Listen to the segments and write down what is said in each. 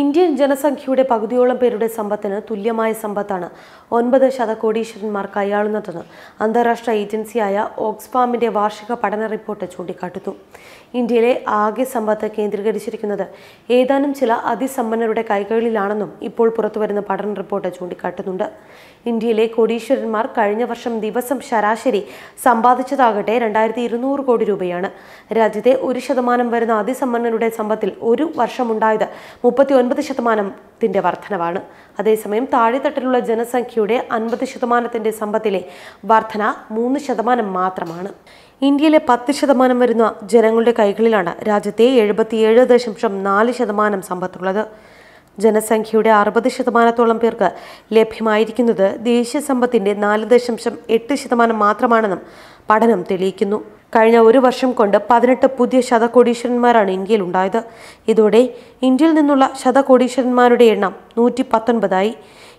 Indian ജനസംഖ്യയുടെ പകുതിയോളം പേരുടെ സമ്പത്തിന് തുല്യമായ സമ്പത്താണ് ഒൻപത് ശതകോടീശ്വരന്മാർ കൈയാളുന്നതെന്ന് അന്താരാഷ്ട്ര ഏജൻസിയായ ഓക്സ്ഫാമിന്റെ വാർഷിക പഠന റിപ്പോർട്ട് ചൂണ്ടിക്കാട്ടുന്നു. ഇന്ത്യയിലെ ആകെ സമ്പത്ത് കേന്ദ്രീകരിച്ചിരിക്കുന്നത് ഏതാനും ചില അതിസമ്പന്നരുടെ കൈകളിലാണെന്നും ഇപ്പോൾ പുറത്തുവരുന്ന പഠന റിപ്പോർട്ട് ചൂണ്ടിക്കാട്ടുന്നുണ്ട്. ഇന്ത്യയിലെ കോടീശ്വരന്മാർ കഴിഞ്ഞ വർഷം ദിവസം ശരാശരി സമ്പാദിച്ചതാകട്ടെ രണ്ടായിരത്തി ഇരുന്നൂറ് കോടി രൂപയാണ്. രാജ്യത്തെ ഒരു ശതമാനം വരുന്ന അതിസമ്പന്നരുടെ സമ്പത്തിൽ ഒരു വർഷമുണ്ടായത് മുപ്പത്തി ഒൻപത് ശതമാനത്തിന്റെ വർധനവാണ്. അതേസമയം താഴെത്തട്ടിലുള്ള ജനസംഖ്യയുടെ അൻപത് ശതമാനത്തിന്റെ സമ്പത്തിലെ വർധന മൂന്ന് ശതമാനം മാത്രമാണ്. ഇന്ത്യയിലെ പത്ത് ശതമാനം വരുന്ന ജനങ്ങളുടെ കൈകളിലാണ് രാജ്യത്തെ എഴുപത്തിയേഴ് ദശാംശം നാല് ശതമാനം സമ്പത്തുള്ളത്. ജനസംഖ്യയുടെ അറുപത് ശതമാനത്തോളം പേർക്ക് ലഭ്യമായിരിക്കുന്നത് ദേശീയ സമ്പത്തിന്റെ നാല് ദശാംശം എട്ട് ശതമാനം മാത്രമാണെന്നും പഠനം തെളിയിക്കുന്നു. കഴിഞ്ഞ ഒരു വർഷം കൊണ്ട് പതിനെട്ട് പുതിയ ശതകോടീശ്വരന്മാരാണ് ഇന്ത്യയിൽ ഉണ്ടായത് ഇതോടെ ഇന്ത്യയിൽ നിന്നുള്ള ശതകോടീശ്വരന്മാരുടെ എണ്ണം നൂറ്റി പത്തൊൻപതായി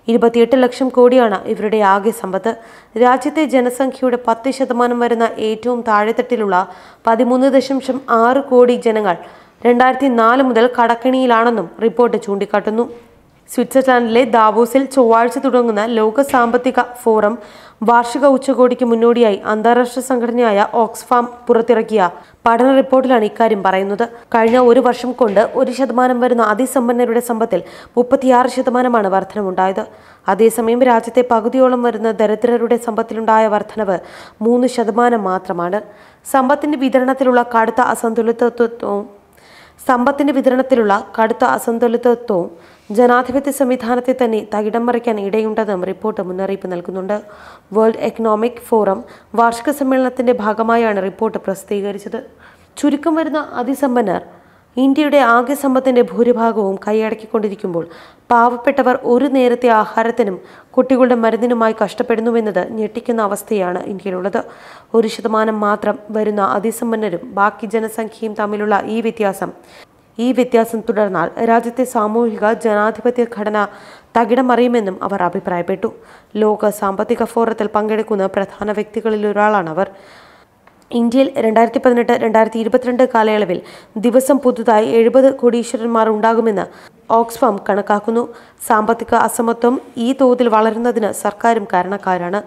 ഇരുപത്തിയെട്ട് ലക്ഷം കോടിയാണ് ഇവരുടെ ആകെ സമ്പത്ത്. രാജ്യത്തെ ജനസംഖ്യയുടെ പത്ത് ശതമാനം വരുന്ന ഏറ്റവും താഴെത്തട്ടിലുള്ള പതിമൂന്ന് ദശാംശം ആറ് കോടി ജനങ്ങൾ രണ്ടായിരത്തി നാല് മുതൽ കടക്കിണിയിലാണെന്നും റിപ്പോർട്ട് ചൂണ്ടിക്കാട്ടുന്നു. സ്വിറ്റ്സർലാൻഡിലെ ദാവോസിൽ ചൊവ്വാഴ്ച തുടങ്ങുന്ന ലോക സാമ്പത്തിക ഫോറം വാർഷിക ഉച്ചകോടിക്ക് മുന്നോടിയായി അന്താരാഷ്ട്ര സംഘടനയായ ഓക്സ്ഫാം പുറത്തിറക്കിയ പഠന റിപ്പോർട്ടിലാണ് ഇക്കാര്യം പറയുന്നത്. കഴിഞ്ഞ ഒരു വർഷം കൊണ്ട് ഒരു ശതമാനം വരുന്ന അതിസമ്പന്നരുടെ സമ്പത്തിൽ മുപ്പത്തിയാറ് ശതമാനമാണ് വർധനമുണ്ടായത് അതേസമയം രാജ്യത്തെ പകുതിയോളം വരുന്ന ദരിദ്രരുടെ സമ്പത്തിലുണ്ടായ വർധനവ് മൂന്ന് ശതമാനം മാത്രമാണ്. സമ്പത്തിന്റെ വിതരണത്തിലുള്ള കടുത്ത അസന്തുലിതത്വവും സമ്പത്തിന്റെ വിതരണത്തിലുള്ള കടുത്ത അസന്തുലിതത്വവും ജനാധിപത്യ സംവിധാനത്തെ തന്നെ തകിടം മറിക്കാൻ ഇടയുണ്ടെന്നും റിപ്പോർട്ട് മുന്നറിയിപ്പ് നൽകുന്നുണ്ട്. വേൾഡ് എക്കണോമിക് ഫോറം വാർഷിക സമ്മേളനത്തിന്റെ ഭാഗമായാണ് റിപ്പോർട്ട് പ്രസിദ്ധീകരിച്ചത്. ചുരുക്കം വരുന്ന അതിസമ്പന്നർ ഇന്ത്യയുടെ ആകെ സമ്പത്തിന്റെ ഭൂരിഭാഗവും കൈയടക്കിക്കൊണ്ടിരിക്കുമ്പോൾ പാവപ്പെട്ടവർ ഒരു നേരത്തെ ആഹാരത്തിനും കുട്ടികളുടെ മരുന്നിനുമായി കഷ്ടപ്പെടുന്നുവെന്നത് ഞെട്ടിക്കുന്ന അവസ്ഥയാണ് ഇന്ത്യയിലുള്ളത്. ഒരു ശതമാനം മാത്രം വരുന്ന അതിസമ്പന്നരും ബാക്കി ജനസംഖ്യയും തമ്മിലുള്ള ഈ വ്യത്യാസം ഈ വ്യത്യാസം തുടർന്നാൽ രാജ്യത്തെ സാമൂഹിക ജനാധിപത്യ ഘടന തകിടം മറിയുമെന്നും അവർ അഭിപ്രായപ്പെട്ടു. ലോക സാമ്പത്തിക ഫോറത്തിൽ പങ്കെടുക്കുന്ന പ്രധാന വ്യക്തികളിൽ ഒരാളാണ് അവർ ഇന്ത്യയിൽ രണ്ടായിരത്തി പതിനെട്ട് രണ്ടായിരത്തി ഇരുപത്തിരണ്ട് കാലയളവിൽ ദിവസം പുതുതായി എഴുപത് കോടീശ്വരന്മാർ ഉണ്ടാകുമെന്ന് ഓക്സ്ഫാം കണക്കാക്കുന്നു. സാമ്പത്തിക അസമത്വം ഈ തോതിൽ വളരുന്നതിന് സർക്കാരും കാരണക്കാരാണ്.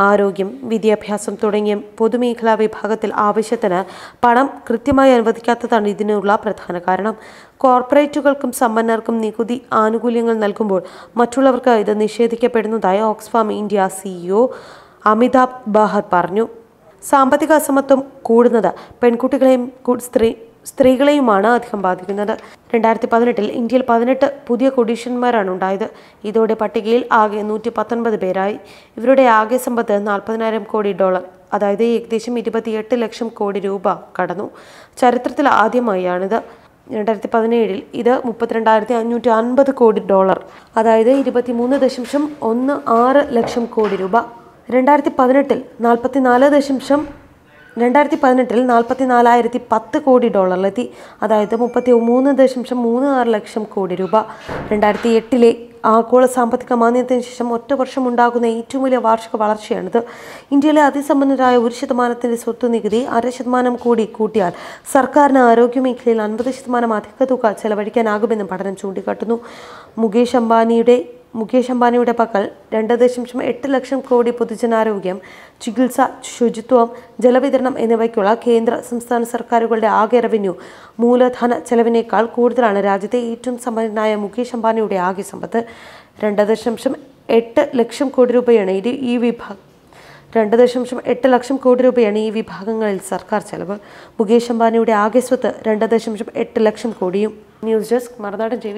ആരോഗ്യം വിദ്യാഭ്യാസം തുടങ്ങിയ പൊതുമേഖലാ വിഭാഗത്തിൽ ആവശ്യത്തിന് പണം കൃത്യമായി അനുവദിക്കാത്തതാണ് ഇതിനുള്ള പ്രധാന കാരണം. കോർപ്പറേറ്റുകൾക്കും സമ്പന്നർക്കും നികുതി ആനുകൂല്യങ്ങൾ നൽകുമ്പോൾ മറ്റുള്ളവർക്ക് ഇത് നിഷേധിക്കപ്പെടുന്നതായി Oxfam India CEO Amitabh Behar പറഞ്ഞു. സാമ്പത്തിക അസമത്വം കൂടുന്നത് പെൺകുട്ടികളെയും സ്ത്രീ സ്ത്രീകളെയുമാണ് അധികം ബാധിക്കുന്നത്. രണ്ടായിരത്തി പതിനെട്ടിൽ ഇന്ത്യയിൽ പതിനെട്ട് പുതിയ കൊഡീഷ്യന്മാരാണ് ഉണ്ടായത്. ഇതോടെ പട്ടികയിൽ ആകെ നൂറ്റി പത്തൊൻപത് പേരായി. ഇവരുടെ ആകെ സമ്പത്ത് നാൽപ്പതിനായിരം കോടി ഡോളർ അതായത് ഏകദേശം ഇരുപത്തിയെട്ട് ലക്ഷം കോടി രൂപ കടന്നു. ചരിത്രത്തിൽ ആദ്യമായാണിത്. രണ്ടായിരത്തി പതിനേഴിൽ ഇത് മുപ്പത്തിരണ്ടായിരത്തി അഞ്ഞൂറ്റി അൻപത് കോടി ഡോളർ അതായത് ഇരുപത്തിമൂന്ന് ദശാംശം ഒന്ന് ആറ് ലക്ഷം കോടി രൂപ രണ്ടായിരത്തി പതിനെട്ടിൽ നാൽപ്പത്തിനാല് ദശാംശം രണ്ടായിരത്തി പതിനെട്ടിൽ നാൽപ്പത്തി നാലായിരത്തി പത്ത് കോടി ഡോളറിലെത്തി. അതായത് മുപ്പത്തി മൂന്ന് ദശാംശം മൂന്ന് ആറ് ലക്ഷം കോടി രൂപ. രണ്ടായിരത്തി എട്ടിലെ ആഗോള സാമ്പത്തിക മാന്യത്തിന് ശേഷം ഒറ്റ വർഷം ഉണ്ടാകുന്ന ഏറ്റവും വലിയ വാർഷിക വളർച്ചയാണിത്. ഇന്ത്യയിലെ അതിസമ്പന്നരായ ഒരു ശതമാനത്തിന്റെ സ്വത്ത് നികുതി അര ശതമാനം കൂടി കൂട്ടിയാൽ സർക്കാരിന് ആരോഗ്യ മേഖലയിൽ അൻപത് ശതമാനം അധിക തുക ചെലവഴിക്കാനാകുമെന്നും പഠനം ചൂണ്ടിക്കാട്ടുന്നു. മുകേഷ് അംബാനിയുടെ മുകേഷ് അംബാനിയുടെ പക്കൽ രണ്ട് ദശാംശം എട്ട് ലക്ഷം കോടി പൊതുജനാരോഗ്യം ചികിത്സ ശുചിത്വം ജലവിതരണം എന്നിവയ്ക്കുള്ള കേന്ദ്ര സംസ്ഥാന സർക്കാരുകളുടെ ആകെ റവന്യൂ മൂലധന ചെലവിനേക്കാൾ കൂടുതലാണ് രാജ്യത്തെ ഏറ്റവും സമ്പന്നനായ മുകേഷ് അംബാനിയുടെ ആകെ സമ്പത്ത്. രണ്ട് ദശാംശം എട്ട് ലക്ഷം കോടി രൂപയാണ് ഇത് ഈ വിഭാഗം. രണ്ട് ദശാംശം എട്ട് ലക്ഷം കോടി രൂപയാണ് ഈ വിഭാഗങ്ങളിൽ സർക്കാർ ചെലവ്. മുകേഷ് അംബാനിയുടെ ആകെ സ്വത്ത് രണ്ട് ദശാംശം എട്ട് ലക്ഷം കോടിയും. ന്യൂസ് ഡെസ്ക് മറുനാടൻ ടി